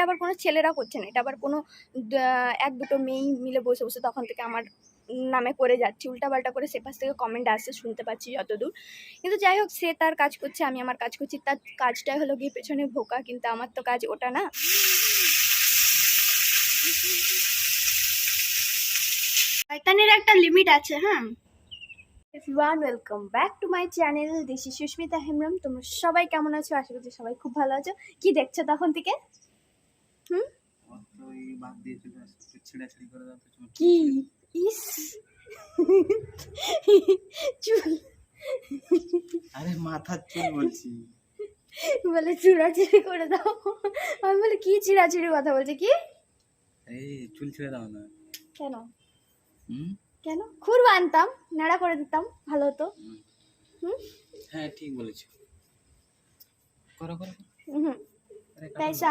এটা আবার কোনো ছেলেরা করছে না এটা আবার কোনো এক দুটো মেয়েই মিলে বসে বসে তখন থেকে আমার নামে করে যাচ্ছি। উল্টাপাল্টা করে সেপাশ থেকে কমেন্ট আসছে শুনতে পাচ্ছি যতদূর। কিন্তু যাই হোক সে তার কাজ করছে আমি আমার কাজ করছি। তার কাজটাই হলো গিয়ে পেছনে ভোকা কিন্তু আমার তো কাজ ওটা না। শয়তানের একটা লিমিট আছে হ্যাঁ? Everyone welcome back to my channel Desi Susmita Hembrom. তোমরা সবাই কেমন আছো? আশা করছি সবাই খুব ভালো আছো। কি দেখছ তখন থেকে? কি? ইস! চুল। আরে মাথার চুল বলছি। বলে চিড়াচিড়ি করে দাও। আমি বলে কি চিড়াচিড়ি কথা বলছে কি? এই চুল ছেড়ে দাও না। কেন? কেন? খুর আনতাম নাড়া করে দিতাম ভালো হতো। হুম। হ্যাঁ ঠিক বলেছ। করো করো পয়সা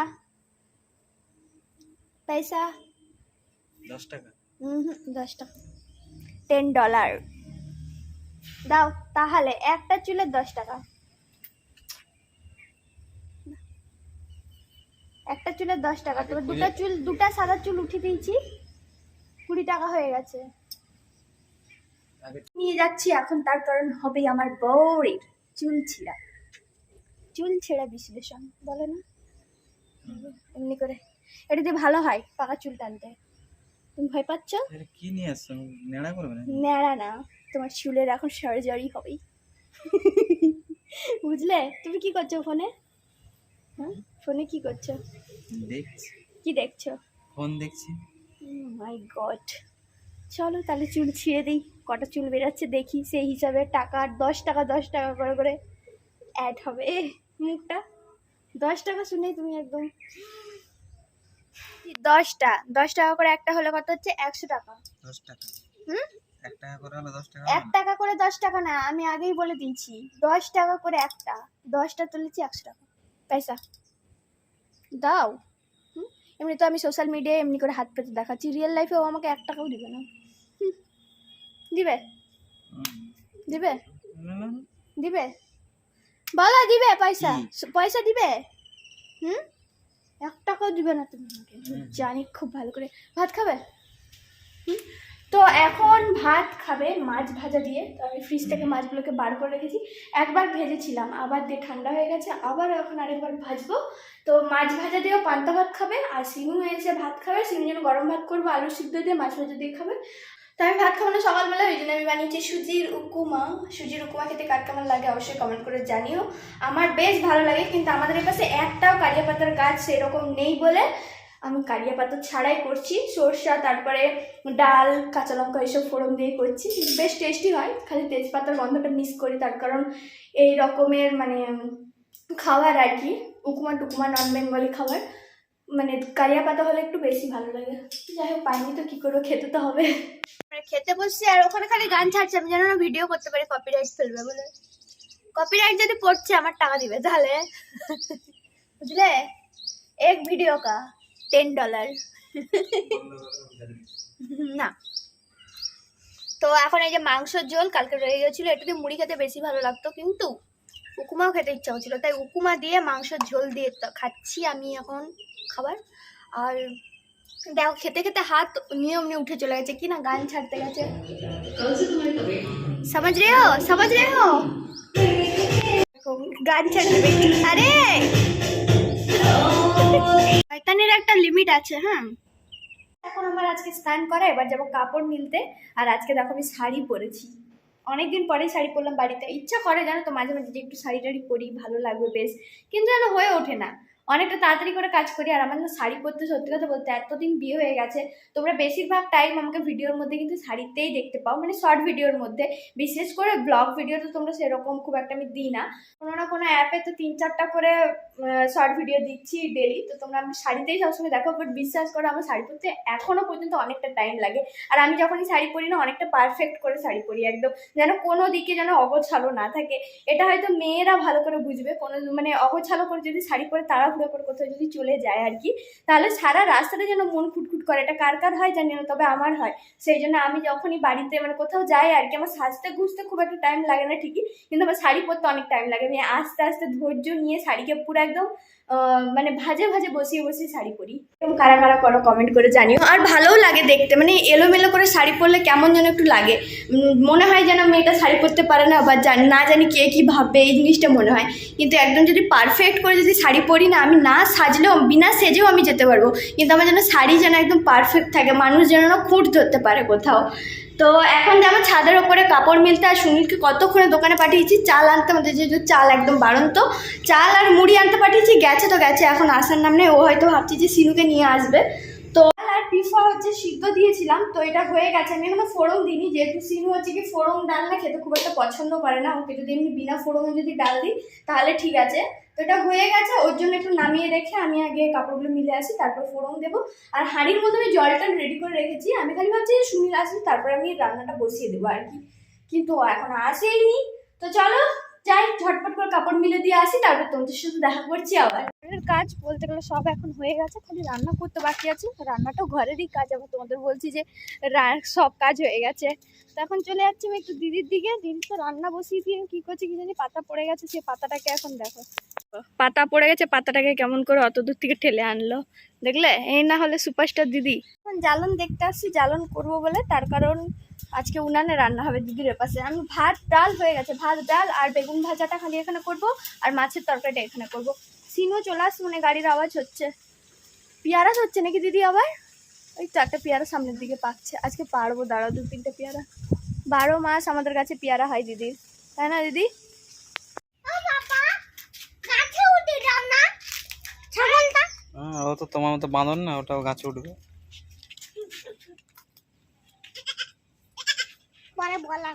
পয়সা? দশ টাকা। হুম দশ টাকা। টেন ডলার দাও তাহলে একটা চুলের দশ টাকা। একটা চুলের দশ টাকা। তোমার দুটা চুল দুটা সাদা চুল উঠিয়ে দিয়েছি। কুড়ি টাকা হয়ে গেছে। নিয়ে যাচ্ছি এখন তার কারণ হবে আমার বউরের চুল ছিঁড়া। চুল ছেঁড়া বিশ্লেষণ বলে না? এমনি করে। এটা দিয়ে ভালো হয় পাকা চুল টানতে। তুমি ভয় পাচ্ছ? কি নিয়ে আসছো? নেড়া করবে না ন্যাড়া না তোমার চুলের এখন সার্জারি হবেই। বুঝলে? তুমি কি করছ ফোনে? হ্যাঁ? ফোনে কি করছ? দেখছি। কি দেখছ? ফোন দেখছি। মাই গড চলো তাহলে চুল ছিঁড়ে দিই। কটা চুল বেরাচ্ছে দেখি সেই হিসাবে টাকা দশ টাকা দশ টাকা করে করে অ্যাড হবে। এ, মুখটা। দশ টাকা শুনেই তুমি একদম দশটা দশ টাকা করে একটা হলে কত হচ্ছে? একশো টাকা। দশ টাকা। হুম? এক টাকা করে হলো দশ টাকা এক টাকা করে দশ টাকা না আমি আগেই বলে দিয়েছি। দশ টাকা করে একটা দশটা তুলেছি একশো টাকা। পয়সা। দাও। হুম? এমনি তো আমি সোশ্যাল মিডিয়ায় এমনি করে হাত পেতে দেখাচ্ছি। রিয়েল লাইফেও আমাকে এক টাকাও দিবে না। দিবে? দিবে। দিবে? বলো দিবে পয়সা। পয়সা দিবে? হুম? এক টাকাও দিবে না তুমি আমাকে। জানি খুব ভালো করে। ভাত খাবে? তো এখন ভাত খাবে মাছ ভাজা দিয়ে। তো আমি ফ্রিজ থেকে মাছগুলোকে বার করে রেখেছি। একবার ভেজেছিলাম আবার দিয়ে ঠান্ডা হয়ে গেছে আবার এখন আরেকবার ভাজবো। তো মাছ ভাজা দিয়েও পান্তা ভাত খাবে আর সিমু এসে ভাত খাবে। সিমু জন্য গরম ভাত করব আলু সিদ্ধ দিয়ে মাছ ভাজা দিয়ে খাবে। তো আমি ভাত খাব না, সকালবেলা, ওই জন্য আমি বানিয়েছি সুজির উপমা। সুজির উপমা খেতে কার কেমন লাগে অবশ্যই কমেন্ট করে জানিও। আমার বেশ ভালো লাগে, কিন্তু আমাদের কাছে একটাও কারিয়া পাতার গাছ সেরকম নেই বলে আমি কারিয়া পাতা ছাড়াই করছি। সরষা, তারপরে ডাল, কাঁচা লঙ্কা এইসব ফোড়ন দিয়ে করছি। বেশ টেস্টি হয়, খালি তেজপাতার গন্ধটা মিস করি, তার কারণ এই রকমের মানে খাবার আর কি, উপমা টুকুমা নন বেঙ্গলি খাবার। মানে কারিয়া পাতা হলে একটু বেশি ভালো লাগে। যাই হোক, পাইনি তো, কী করব, খেতে তো হবে। খেতে বসছি আর ওখানে খালি গান ছাড়ছে, আমি যেন না ভিডিও করতে পারি কপিরাইট ফেলবে বলে। কপিরাইট যদি পড়ছে, আমার টাকা দিবে তাহলে। বুঝলে? এক ভিডিও কা টেন ডলার না। তো এখন এই যে মাংসের ঝোল, কালকে রয়ে গেছিল, একটু দিয়ে মুড়ি খেতে বেশি ভালো লাগতো, কিন্তু উকুমাও খেতে ইচ্ছা হচ্ছিল তাই উকুমা দিয়ে মাংসের ঝোল দিয়ে খাচ্ছি আমি এখন খাবার। আর দেখো, খেতে খেতে হাত নিয়ম নিয়ে উঠে চলে গেছে। কি না, গান ছাড়তে গেছে। সমাজ রে হো সমাজ রে হো গান ছাড়তে আরে! শয়তানের একটা লিমিট আছে হ্যাঁ? এখন আমার আজকে স্নান করা, এবার যাব কাপড় মিলতে। আর আজকে দেখো, আমি শাড়ি পরেছি। অনেকদিন পরে শাড়ি পরলাম বাড়িতে। ইচ্ছা করে, জানো তো, মাঝে মাঝে যে একটু শাড়ি টাড়ি পরি, ভালো লাগবে, বেশ। কিন্তু যেন হয়ে ওঠে না। অনেকটা তাড়াতাড়ি করে কাজ করি। আর আমার না শাড়ি পরতে, সত্যি কথা বলতে এতদিন বিয়ে হয়ে গেছে, তোমরা বেশিরভাগ টাইম আমাকে ভিডিওর মধ্যে কিন্তু শাড়িতেই দেখতে পাও মানে শর্ট ভিডিওর মধ্যে। বিশেষ করে ব্লগ ভিডিও তো তোমরা সেরকম খুব একটা আমি দিই না। কোনো না কোনো অ্যাপে তো তিন চারটা করে শর্ট ভিডিও দিচ্ছি ডেলি তো তোমরা আমি শাড়িতেই সবসময় দেখো বাট বিশ্বাস করো আমার শাড়ি পরতে এখনও পর্যন্ত অনেকটা টাইম লাগে। আর আমি যখনই শাড়ি পরি না, অনেকটা পারফেক্ট করে শাড়ি পরি একদম, যেন কোনো দিকে যেন অগোছালো না থাকে। এটা হয়তো মেয়েরা ভালো করে বুঝবে, কোনো মানে অগোছালো করে যদি শাড়ি পরে তাড়াহুড়ো করে কোথাও যদি চলে যায় আর কি, তাহলে সারা রাস্তাটা যেন মন খুটখুট করে। এটা কার কার হয় জানি না, তবে আমার হয়। সেই জন্য আমি যখনই বাড়িতে মানে কোথাও যাই আর কি, আমার সাজতে গুছতে খুব একটা টাইম লাগে না ঠিকই, কিন্তু আমার শাড়ি পরতে অনেক টাইম লাগে। আমি আস্তে আস্তে ধৈর্য নিয়ে শাড়িকে পুরো একদম মানে ভাজে ভাজে বসিয়ে বসিয়ে শাড়ি পরি। এরকম কারা কারা করো কমেন্ট করে জানিও। আর ভালোও লাগে দেখতে মানে এলোমেলো করে শাড়ি পরলে কেমন যেন একটু লাগে। মনে হয় যেন মেয়েটা শাড়ি পরতে পারে না, বা জান- না জানি কে কী ভাববে, এই জিনিসটা মনে হয়। কিন্তু একদম যদি পারফেক্ট করে যদি শাড়ি পরি না, আমি না সাজলেও, বিনা সেজেও আমি যেতে পারব। কিন্তু আমার যেন শাড়ি যেন একদম পারফেক্ট থাকে, মানুষ যেন খুঁট ধরতে পারে কোথাও। তো এখন যে আমার ছাদের ওপরে কাপড় মিলতে আর সুনীলকে কতক্ষণে দোকানে পাঠিয়েছি? চাল আনতে আমাদের যেহেতু চাল একদম বাড়ন্ত। চাল আর মুড়ি আনতে পাঠিয়েছি, গেছে তো গেছে, এখন আসার নাম নেই। ও হয়তো ভাবছি যে সিনুকে নিয়ে আসবে। তো আর পিফা হচ্ছে সিদ্ধ দিয়েছিলাম, তো এটা হয়ে গেছে। আমি এখনও ফোড়ন দিইনি, যেহেতু সিনু হচ্ছে কি ফোড়ন ডাল না, খেতে খুব একটা পছন্দ করে না। ওকে যদি এমনি বিনা ফোড়নে যদি ডাল দিই, তাহলে ঠিক আছে। তো এটা হয়ে গেছে, ওর জন্য একটু নামিয়ে রেখে আমি আগে কাপড়গুলো মিলে আসি, তারপর ফোড়ন দেবো। আর হাঁড়ির মধ্যে আমি জলটা রেডি করে রেখেছি। আমি খালি ভাবছি সুনীল আসলে তারপর আমি রান্নাটা বসিয়ে দেবো আর কি। কিন্তু এখন আসেইনি। তো চলো, যাই, ঝটপট করে কাপড় মিলে দিয়ে আসি, তারপর তোমাদের সাথে দেখা করছি আবার। কাজ বলতে গেলে সব এখন হয়ে গেছে, খালি রান্না করতে বাকি আছে। রান্নাটাও ঘরেরই কাজ, আমি তোমাদের বলছি যে সব কাজ হয়ে গেছে। তো এখন চলে যাচ্ছি আমি একটু দিদির দিকে। দিদি তো রান্না বসিয়ে দিয়ে কী করছে কি জানি, পাতা পড়ে গেছে সেই পাতাটাকে এখন দেখো। পাতা পড়ে গেছে, পাতাটাকে কেমন করে অত দূর থেকে ঠেলে আনলো। দেখলে? এই না হলে সুপারস্টার দিদি। জ্বালন দেখতে আসছি, জ্বালন করব বলে, তার কারণ আজকে উনানে রান্না হবে দিদির পাশে আমি ভাত, ডাল হয়ে গেছে, ভাত, ডাল আর বেগুন ভাজাটা খালি এখানে করব আর মাছের তরকারিটা এখানে করব। সিনও চলে আসছে মানে গাড়ির আওয়াজ হচ্ছে। পেয়ারা হচ্ছে নাকি দিদি আবার? ওই তো একটা পেয়ারা সামনের দিকে পাচ্ছে। আজকে পারব, দাঁড়াও দু তিনটে পেয়ারা। বারো মাস আমাদের কাছে পেয়ারা হয় দিদির। তাই না দিদি? হ্যাঁ ও তো তোমার মতো বাঁধন না ওটাও গাছে উঠবে। পরে বলা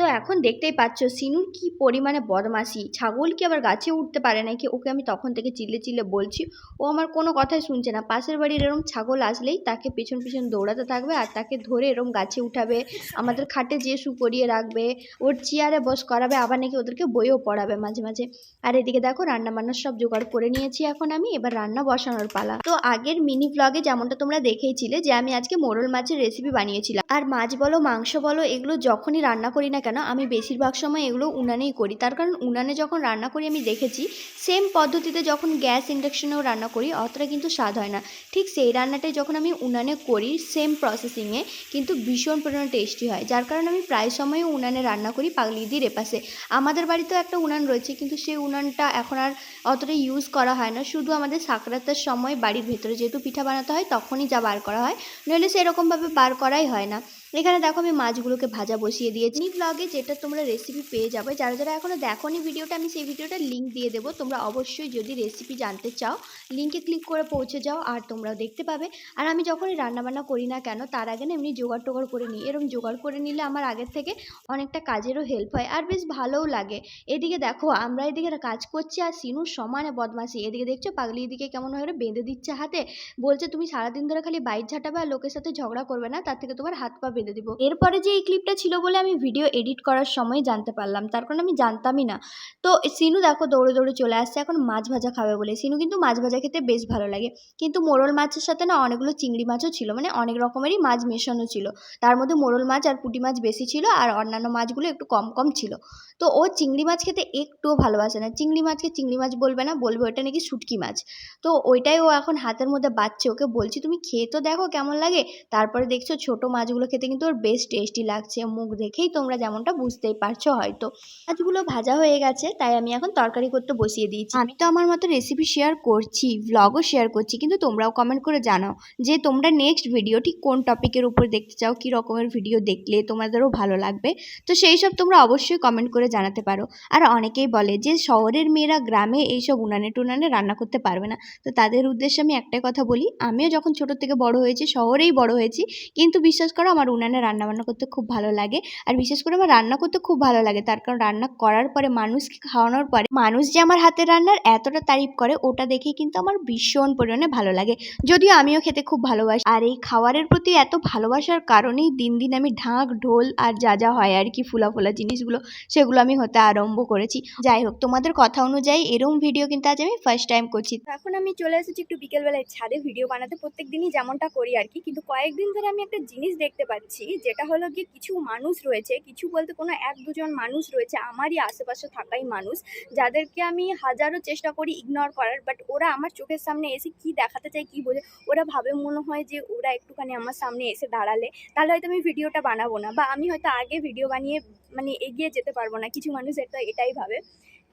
তো এখন দেখতেই পাচ্ছ সিনুর কি পরিমাণে বদমাশি। ছাগল কি আবার গাছে উঠতে পারে নাকি? ওকে আমি তখন থেকে চিল্লে চিল্লে বলছি। ও আমার কোনো কথাই শুনছে না। পাশের বাড়ির এরম ছাগল আসলেই তাকে পেছন পেছন দৌড়াতে থাকবে আর তাকে ধরে এরম গাছে উঠাবে, আমাদের খাটে যে শু করিয়ে রাখবে, ওর চেয়ারে বস করাবে, আবার নাকি ওদেরকে বইও পড়াবে মাঝে মাঝে। আর এদিকে দেখো রান্না বান্নার সব জোগাড় করে নিয়েছি এখন আমি, এবার রান্না বসানোর পালা। তো আগের মিনি ব্লগে যেমনটা তোমরা দেখেইছিলে যে আমি আজকে মোরল মাছের রেসিপি বানিয়েছিলাম। আর মাছ বলো, মাংস বলো, এগুলো যখনই রান্না করি না কেন আমি বেশিরভাগ সময় এগুলো উনানেই করি। তার কারণ উনানে যখন রান্না করি আমি দেখেছি সেম পদ্ধতিতে যখন গ্যাস ইন্ডাকশনেও রান্না করি, অতটা কিন্তু স্বাদ হয় না। ঠিক সেই রান্নাটাই যখন আমি উনানে করি সেম প্রসেসিংয়ে কিন্তু ভীষণ পরিমাণে টেস্টি হয়। যার কারণে আমি প্রায় সময় উনানে রান্না করি পাগলিদির এপাশে আমাদের বাড়িতেও একটা উনান রয়েছে, কিন্তু সেই উনানটা এখন আর অতটা ইউজ করা হয় না। শুধু আমাদের সাকরাতের সময় বাড়ির ভেতরে যেহেতু পিঠা বানাতে হয়, তখনই যা বার করা হয়। নইলে সেরকমভাবে বার করাই হয় না। এখানে দেখো আমি মাছগুলোকে ভাজা বসিয়ে দিয়েছি। ব্লগে যেটা তোমরা রেসিপি পেয়ে যাবে, যারা যারা এখনও দেখোনি ভিডিওটা আমি সেই ভিডিওটার লিঙ্ক দিয়ে দেবো। তোমরা অবশ্যই যদি রেসিপি জানতে চাও লিঙ্কে ক্লিক করে পৌঁছে যাও আর তোমরাও দেখতে পাবে। আর আমি যখনই রান্নাবান্না করি না কেন, তার আগে না এমনি জোগাড় টোগাড় করে নিই। এরকম জোগাড় করে নিলে আমার আগের থেকে অনেকটা কাজেরও হেল্প হয় আর বেশ ভালোও লাগে। এদিকে দেখো, আমরা এদিকে কাজ করছি আর সিনুর সমানে বদমাসি এদিকে দেখছ পাগলি এদিকে কেমন হয়ে বেঁধে দিচ্ছে হাতে। বলছে, তুমি সারাদিন ধরে খালি বাইক ঝাঁটাবে আর লোকের সাথে ঝগড়া করবে না, তার থেকে তোমার হাত পা বেঁধে দিব। এরপরে যে এই ক্লিপটা ছিল বলে আমি ভিডিও এডিট করার সময় জানতে পারলাম, তার কারণ আমি জানতামই না। তো সিনু দেখো দৌড়ে দৌড়ে চলে আসছে, এখন মাছ ভাজা খাবে বলে। সিনু কিন্তু মাছ ভাজা খেতে বেশ ভালো লাগে। কিন্তু মোরল মাছের সাথে না অনেকগুলো চিংড়ি মাছও ছিল মানে অনেক রকমেরই মাছ মেশানো ছিল। তার মধ্যে মোরল মাছ আর পুঁটি মাছ বেশি ছিল আর অন্যান্য মাছগুলো একটু কম কম ছিল। তো ও চিংড়ি মাছ খেতে একটুও ভালোবাসে না। চিংড়ি মাছকে চিংড়ি মাছ বলবে না, বলবে ওটা নাকি শুটকি মাছ। তো ওইটাই ও এখন হাতের মধ্যে বাচ্ছে ওকে বলছি, তুমি খেয়ে তো দেখো কেমন লাগে। তারপরে দেখছ ছোট মাছগুলো খেতে কিন্তু ওর বেশ টেস্টি লাগছে। মুখ দেখেই তোমরা যেমনটা বুঝতেই পারছ হয়তো। মাছগুলো ভাজা হয়ে গেছে, তাই আমি এখন তরকারি করতে বসিয়ে দিয়েছি। আমি তো আমার মতো রেসিপি শেয়ার করছি ভ্লগও শেয়ার করছি, কিন্তু তোমরাও কমেন্ট করে জানাও যে তোমরা নেক্সট ভিডিওটি কোন টপিকের উপর দেখতে চাও, কী রকমের ভিডিও দেখলে তোমাদেরও ভালো লাগবে। তো সেই সব তোমরা অবশ্যই কমেন্ট করে জানাতে পারো। আর অনেকেই বলে যে শহরের মেয়েরা গ্রামে এইসব উনানে টুনানে রান্না করতে পারবে না। তো তাদের উদ্দেশ্যে আমি একটাই কথা বলি, আমিও যখন ছোটো থেকে বড় হয়েছি, শহরেই বড় হয়েছি, কিন্তু বিশ্বাস করো আমার উনানে রান্না বান্না করতে খুব ভালো লাগে। আর বিশেষ করে আমার রান্না করতে খুব ভালো লাগে। তার কারণ রান্না করার পরে মানুষকে খাওয়ানোর পরে, মানুষ যে আমার হাতের রান্নার এতটা তারিফ করে, ওটা দেখেই কিন্তু আমার ভীষণ পরিমাণে ভালো লাগে। যদিও আমিও খেতে খুব ভালোবাসি। আর এই খাবারের প্রতি এত ভালোবাসার কারণেই দিন দিন আমি ঢাক, ঢোল আর যা যা হয় আর কি, ফুলা ফোলা জিনিসগুলো, সেগুলো আমি হতে আরম্ভ করেছি। যাই হোক, তোমাদের কথা অনুযায়ী এরম ভিডিও কিন্তু আজ আমি ফার্স্ট টাইম করছি। এখন আমি চলে এসেছি একটু বিকেলবেলায় ছাদে ভিডিও বানাতে। প্রত্যেক দিনই যেমনটা করি আর কি, কিন্তু কয়েকদিন ধরে আমি একটা জিনিস দেখতে পাচ্ছি। যাচ্ছি যেটা হলো কি কিছু মানুষ রয়েছে কিছু বলতে কোনো এক দুজন মানুষ রয়েছে আমারই আশেপাশে থাকাই মানুষ যাদেরকে আমি হাজারো চেষ্টা করি ইগনোর করার বাট ওরা আমার চোখের সামনে এসে কি দেখাতে চায় কি বোঝে ওরা ভাবে মনে হয় যে ওরা একটুখানি আমার সামনে এসে দাঁড়ালে তাহলে হয়তো আমি ভিডিওটা বানাবো না বা আমি হয়তো আগে ভিডিও বানিয়ে মানে এগিয়ে যেতে পারবো না কিছু মানুষ এটা এটাই ভাবে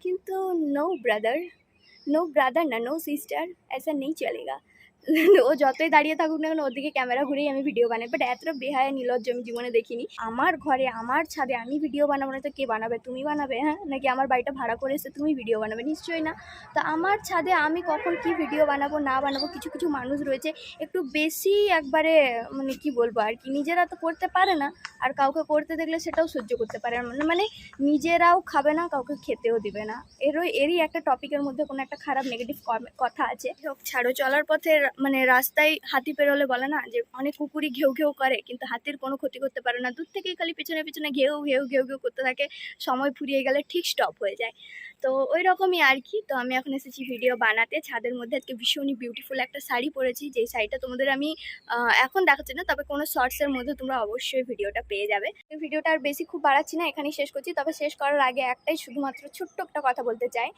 কিন্তু নো ব্রাদার নো ব্রাদার না নো সিস্টার ऐसा नहीं चलेगा ও যতই দাঁড়িয়ে থাকুক না কেন, ওর দিকে ক্যামেরা ঘুরেই আমি ভিডিও বানাই। বাট এতটা বেহায় নির্লজ্জ আমি জীবনে দেখিনি। আমার ঘরে, আমার ছাদে আমি ভিডিও বানাবো না, তো কে বানাবে? তুমি বানাবে হ্যাঁ? নাকি আমার বাড়িটা ভাড়া করে এসে তুমি ভিডিও বানাবে? নিশ্চয়ই না। তো আমার ছাদে আমি কখন কি ভিডিও বানাবো, না বানাবো, কিছু কিছু মানুষ রয়েছে। একটু বেশি একবারে মানে কি বলব আর কি, নিজেরা তো করতে পারে না। আর কাউকে করতে দেখলে সেটাও সহ্য করতে পারে না। মানে নিজেরাও খাবে না, কাউকে খেতেও দিবে না। এরও এরই একটা টপিকের মধ্যে কোনো একটা খারাপ নেগেটিভ কথা আছে। ছাড়ো চলার পথে রা- মানে রাস্তায় হাতি পেরোলে বলে না যে, অনেক কুকুরই ঘেউ ঘেউ করে, কিন্তু হাতির কোনো ক্ষতি করতে পারে না। দূর থেকেই খালি পিছনে পিছনে ঘেউ ঘেউ ঘেউ ঘেউ করতে থাকে, সময় ফুরিয়ে গেলে ঠিক স্টপ হয়ে যায়। তো ওই রকমই আর কি। তো আমি এখন এসেছি ভিডিও বানাতে, ছাদের মধ্যে আজকে ভীষণই বিউটিফুল একটা শাড়ি পরেছি, যেই শাড়িটা তোমাদের আমি এখন দেখাচ্ছি না, তবে কোনো শর্টসের মধ্যে তোমরা অবশ্যই ভিডিওটা পেয়ে যাবে। ভিডিওটা আর বেশি খুব বাড়াচ্ছি না, এখানেই শেষ করছি। তবে শেষ করার আগে একটাই শুধুমাত্র ছোট্ট একটা কথা বলতে চাই,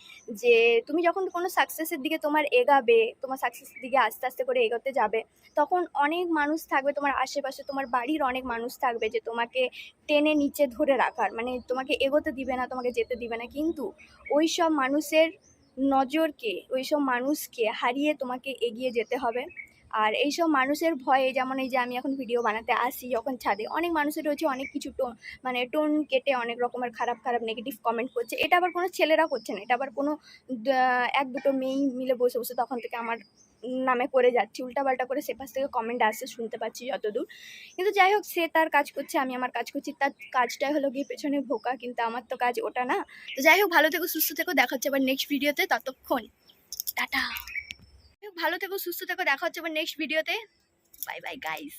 যে, তুমি যখন কোনো সাকসেসের দিকে তোমার এগাবে, তোমার সাকসেসের দিকে আস্তে আস্তে করে এগোতে যাবে। তখন অনেক মানুষ থাকবে তোমার আশেপাশে, তোমার বাড়ির অনেক মানুষ থাকবে যে তোমাকে টেনে নিচে ধরে রাখার। মানে তোমাকে এগোতে দিবে না, তোমাকে যেতে দিবে না। কিন্তু ওই সব মানুষের নজরকে ওই সব মানুষকে হারিয়ে তোমাকে এগিয়ে যেতে হবে। আর এইসব মানুষের ভয়ে যেমন এই যে আমি এখন ভিডিও বানাতে আসি, যখন ছাদে অনেক মানুষের রয়েছে, অনেক কিছু টোন মানে টোন কেটে অনেক রকমের খারাপ খারাপ নেগেটিভ কমেন্ট করছে। এটা আবার কোনো ছেলেরা করছে না। এটা আবার কোনো এক দুটো মেয়েই মিলে বসে বসে তখন থেকে আমার নামে করে যাচ্ছি, উল্টাপাল্টা করে সে পাশ থেকে কমেন্ট আসছে, শুনতে পাচ্ছি যতদূর। কিন্তু যাই হোক, সে তার কাজ করছে, আমি আমার কাজ করছি, তার কাজটাই হলো গিয়ে পেছনে ভোকা, কিন্তু আমার তো কাজ ওটা না। তো যাই হোক, ভালো থেকো, সুস্থ থেকো, দেখা হচ্ছে আবার নেক্সট ভিডিওতে ততক্ষণ। টাটা। ভালো থেকো, সুস্থ থেকো, দেখা হচ্ছে আবার নেক্সট ভিডিওতে বাই বাই গাইস